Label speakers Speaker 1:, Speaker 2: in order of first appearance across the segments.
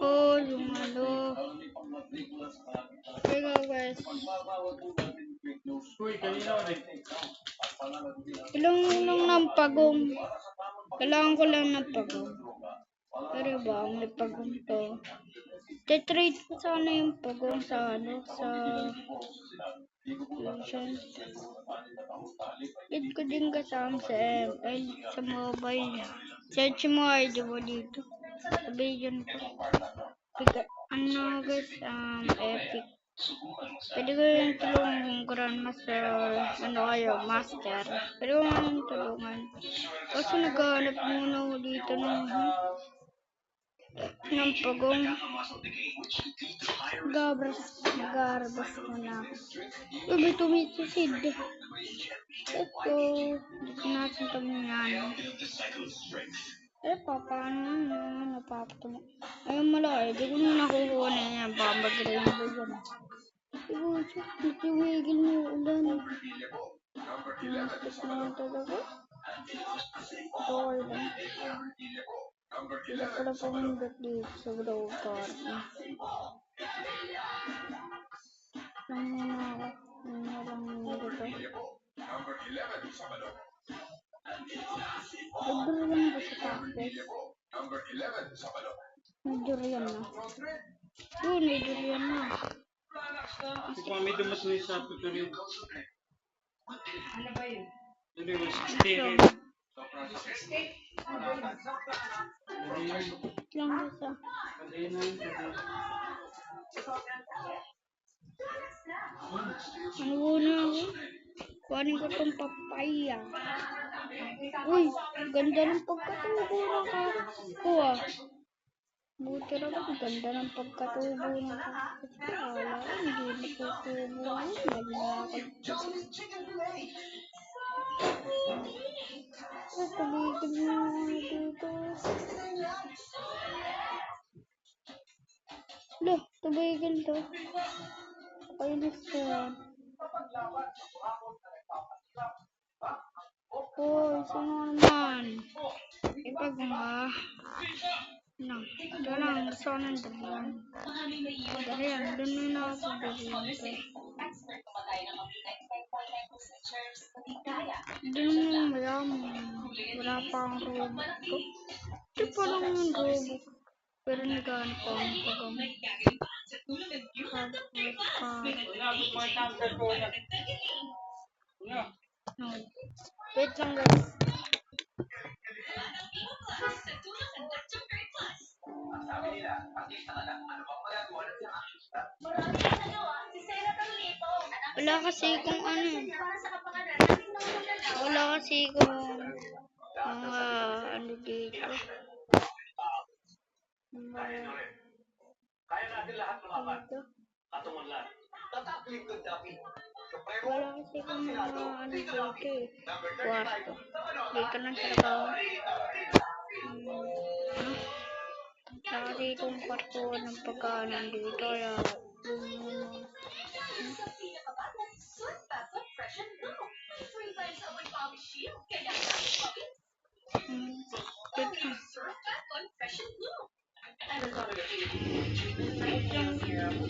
Speaker 1: Oh, yung ano. Teka guys.
Speaker 2: Uy, kanina ulit.
Speaker 1: Ilang lang ng pagong. Kailangan ko lang ng pagong. Pero ba, may pagong to. Te-trade ko sana yung pagong sa ano, sa. Need ko din kasama sa ML, sa mobile. Search mo ID mo dito. Sabihin ko. Pika, ano guys, um, epic. Pwede ko yung tulungan grandmaster, ano kayo, master. Pwede ko yung tulungan. Kasi naghahanap muna ako dito ng, ng pagong. Gabras, garbas ako. Uy, may tumitisid. Let's go. Natin ito yan. Eh, papaano naman napapatama? Ayun mo lang, hindi ko na nakukuha na yan. Babagilay na ba yan? Ibucho, itiwigil mo ulan. Nastas na talaga. Tol lang. Wala pala pa yung dito sa blow party. Ano na ako? Ano lang nito? Number 11, Sabalok. Dito. Nagdurian ba sa tapos? Nagdurian na. Yun, nagdurian na.
Speaker 2: Ito pa may dumatuloy sa tutorial.
Speaker 3: Ano ba yun?
Speaker 2: Ano yung 60 rin? Hindi yun.
Speaker 1: Lang isa.
Speaker 2: Na.
Speaker 1: Ano muna ako? Kuhanin ko tong papaya. Uy, ganda ng pagkatubo ng kako ah. Buti na lang, ganda ng pagkatubo ng kako. Wala, hindi natutubo. Mali na ako. Ay, na ako dito. Loh, tumigil to. Kainis ko yan. Hoy, sino naman? Ipag nga. No, ito lang. Gusto ko ng dalian. Dalian, doon na ako sa dalian. Doon mo mayaman. Wala pa ang robot ko. Ito pa lang yung robot. Pero naghanap ko ang pagam. No. Wait lang guys. Wala kasi kung ano. Wala kasi kung mga ano dito. Mga dito. Wala kasi kung mga ano dito eh. Kwarto. Walau sih kamu mau di pintu waktu di kanan terbang cari tempatku dan pekanan di ya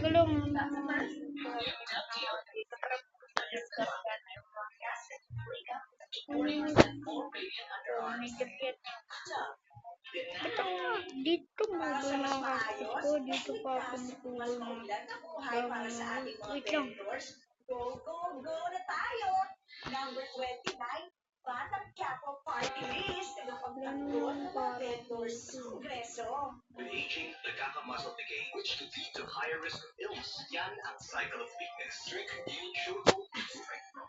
Speaker 1: belum Ito dito mo ba nakakasip ko? Dito pa ako. Um, wait lang.
Speaker 4: Go, go, go na tayo! Number 29, Batang Quiapo Party List. Nagpagtanggol ng vendors. Kongreso.
Speaker 5: With aging, nagkaka-muscle decay, which could lead to higher risk of illness. Yan ang cycle of weakness. Drink Yield Sugar Strength from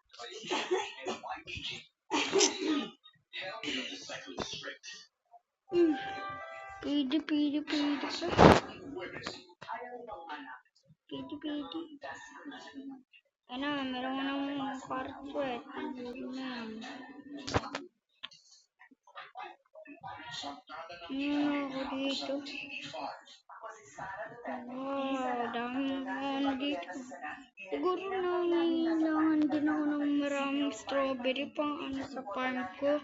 Speaker 5: and why aging.
Speaker 1: Pidi, pidi, pidi. Pidi, pidi. Eh no, meron ng kwarto eh. Tiguro na yan. Ano ako dito? Wow, dami na ano strawberry pang ano sa farm ko.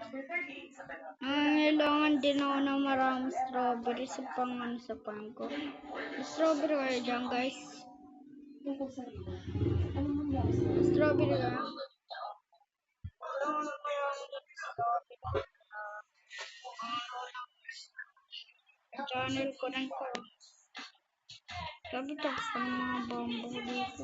Speaker 1: Nangailangan din ako ng maraming strawberry sa pang ano sa farm ko. Strawberry kayo dyan guys. Strawberry ka. Channel ko rin ko. Sabi tapos ng mga bamboo dito.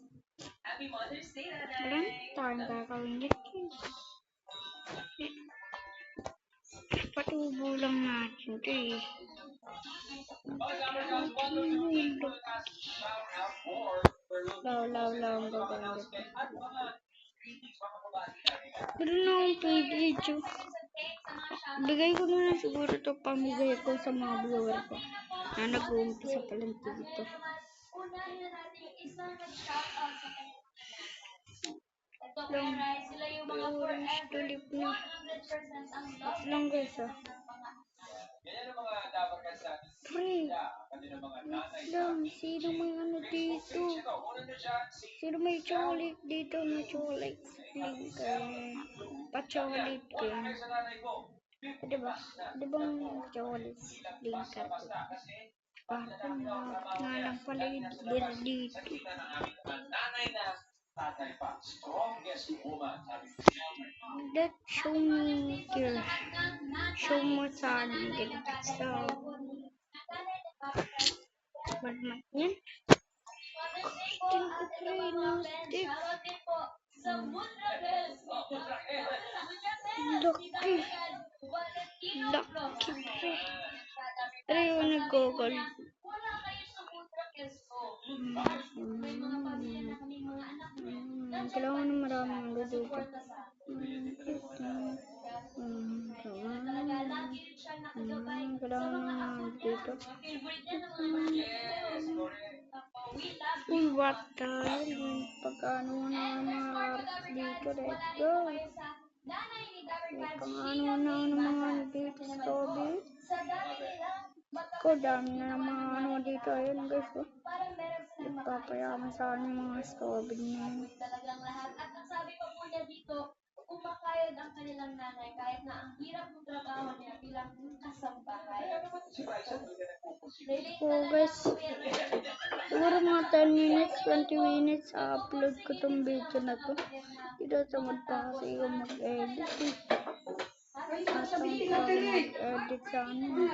Speaker 1: Kalian tahu nggak kalau ingat Patu bulan macam tu. Lau lau lau enggak enggak. Belum pergi cu. Bigay ko muna siguro to pamigay ko sa mga viewer ko na nag-uumpisa pa lang
Speaker 6: natin isang sa. Rai, sila yung mga forever
Speaker 1: tulip na.
Speaker 6: 100% ang love
Speaker 1: guys ah. Pre, lang, sino may ano dito? Sino may chocolate dito na chocolate blinker? Pa-chocolate game. Diba? Diba ang chocolate blinker ko? Parang nga lang pala yung dito. That show me here. Show more time. Get gitu. so. Bermaknya. Kucing
Speaker 6: kucing musik.
Speaker 1: Lucky. Lucky.
Speaker 6: I wanna
Speaker 1: go. Kailangan ng maraming ano dito. Kailangan. Ng dito.
Speaker 6: Mga love
Speaker 1: Uy, what the hell? Pagkano na mga dito, let's go. Pangano na ng mga dito sa lobby. Ko, dami na ng mga ano dito. Ayun, guys. Oh. Nagpapayaman sa akin yung mga na yun.
Speaker 6: talagang lahat. At ang sabi pa po niya dito, kumakayod ang kanilang nanay kahit na ang hirap ng trabaho niya bilang kasambahay. Talaga
Speaker 1: guys.
Speaker 6: niya.
Speaker 1: Siguro mga 10 minutes, 20 minutes, upload ko tong video na to. Dito tamad pa kasi ako mag-edit eh. At ang mag-edit sa ano.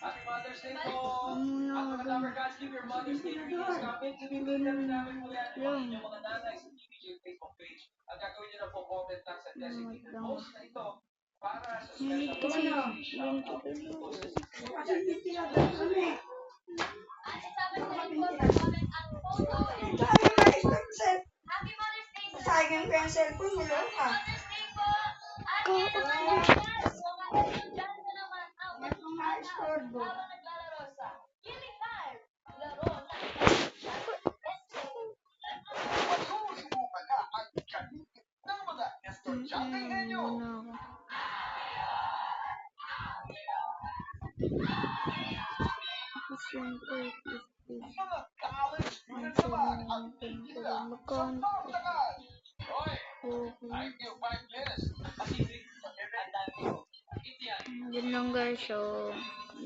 Speaker 1: Eh.
Speaker 6: At
Speaker 5: Happy Mother's Day po!
Speaker 1: Ako
Speaker 5: Mga
Speaker 1: dun.
Speaker 5: Gods, give your Mother's Day greetings. Comment, bibigyan na rin namin yan.
Speaker 1: Lang.
Speaker 5: Yung mga nanay sa TVJ Facebook page. Ang gagawin nyo na po, comment lang sa designated post na ito para sa special
Speaker 1: kasi
Speaker 5: shout
Speaker 1: yun
Speaker 5: out.
Speaker 6: At isama niyo rin po sa comment ang photo. Happy Mother's Day sa
Speaker 3: Sayang ko yung cellphone mo lang ha.
Speaker 6: Mother's Day po! At
Speaker 1: Yung eight is this. Natin ko. Magkano po? Okay. Yun lang guys. So,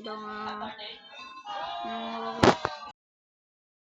Speaker 1: ah, nang